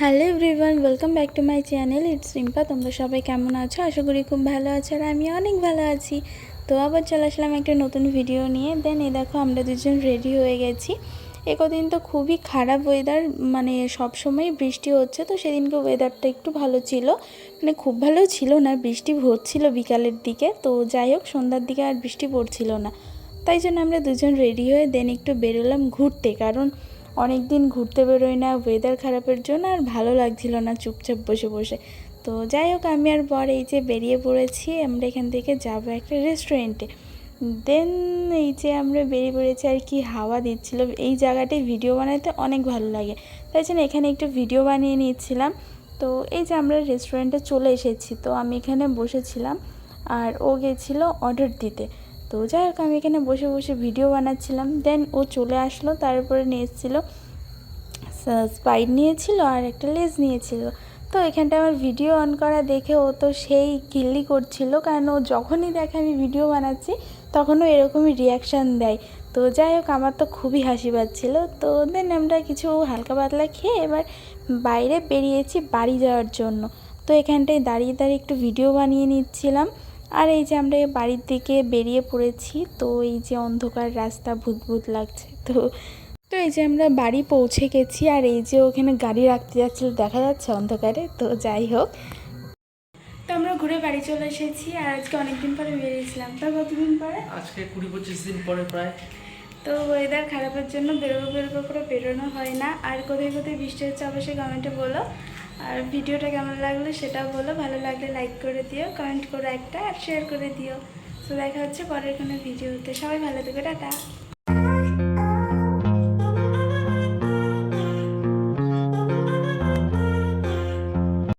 Hello everyone, welcome back to my channel. It's Rimpa, তোমরা সবাই কেমন আছো? আশা করি খুব ভালো আছো আর আমি অনেক ভালো আছি। তো আবার চলে আসলাম একটা নতুন ভিডিও নিয়ে। দেন এই দেখো, আমরা দুজন রেডি হয়ে গেছি। এ কদিন তো খুবই খারাপ ওয়েদার মানে সব সময় বৃষ্টি হচ্ছে, তো সেদিনকে ওয়েদারটা একটু ভালো ছিল। মানে খুব ভালো ছিল না, বৃষ্টি হচ্ছিল বিকালের দিকে। তো যাই হোক, সন্ধ্যার দিকে আর বৃষ্টি পড়ছিল না। তাই জন্য আমরা দুজন রেডি হয়ে দেন একটু বেরোলাম ঘুরতে। কারণ অনেক দিন ঘুরতে বেরোই না ওয়েদার খারাপের জন্য আর ভালো লাগছিল না চুপচাপ বসে বসে। তো যাই হোক, আমি আর বর এই যে বেরিয়ে পড়েছি, আমরা এখান থেকে যাব একটা রেস্টুরেন্টে দেন এই যে আমরা বেরিয়ে পড়েছি আর কি হাওয়া দিচ্ছিল, এই জায়গাটায় ভিডিও বানাতে অনেক ভালো লাগে। তাই জন্য এখানে একটু ভিডিও বানিয়ে নিয়েছিলাম। তো এই যে আমরা রেস্টুরেন্টে চলে এসেছি, তো আমি এখানে বসেছিলাম আর ও গেছিল অর্ডার দিতে। তো যাই হোক, আমি এখানে বসে বসে ভিডিও বানাচ্ছিলাম। দেন ও চলে আসলো তারপরে নিয়ে এসেছিল স্পাইড নিয়েছিল আর একটা লেজ নিয়েছিল। তো এখানটা আমার ভিডিও অন করা দেখে ও তো সেই কিল্লি করছিল, কারণ ও যখনই দেখে আমি ভিডিও বানাচ্ছি তখনও এরকমই রিয়াকশান দেয়। তো যাই হোক, আমার তো খুবই হাসি পাচ্ছিল। তো দেন আমরা কিছু হালকা পাতলা খেয়ে এবার বাইরে বেরিয়েছি বাড়ি যাওয়ার জন্য। তো এখানটায় দাঁড়িয়ে দাঁড়িয়ে একটু ভিডিও বানিয়ে নিচ্ছিলাম। আর এই যে আমরা বাড়ির দিকে বেরিয়ে পড়েছি তো এই যে অন্ধকার রাস্তা ভূত ভূত লাগছে তো তো এই যে আমরা বাড়ি পৌঁছে গেছি আর এই যে ওখানে গাড়ি রাখতে যাচ্ছিল দেখা যাচ্ছে অন্ধকারে তো যাই হোক। তো আমরা ঘুরে বাড়ি চলে এসেছি আর আজকে অনেকদিন পরে বেরিয়েছিলাম। তো কতদিন পরে? আজকে কুড়ি পঁচিশ দিন পরে প্রায়। তো ওয়েদার খারাপের জন্য বেরোবো বেরোবো করে বেরোনো হয় না। আর কোথায় কোথায় বৃষ্টি হচ্ছে অবশ্যই কমেন্টে বলো। আর ভিডিওটা কেমন লাগল সেটাও বলো, ভালো লাগলে লাইক করে দিও কমেন্ট করো একটা আর শেয়ার করে দিও। তো দেখা হচ্ছে পরের কোনো ভিডিওতে সবাই ভালো থেকো, টাটা।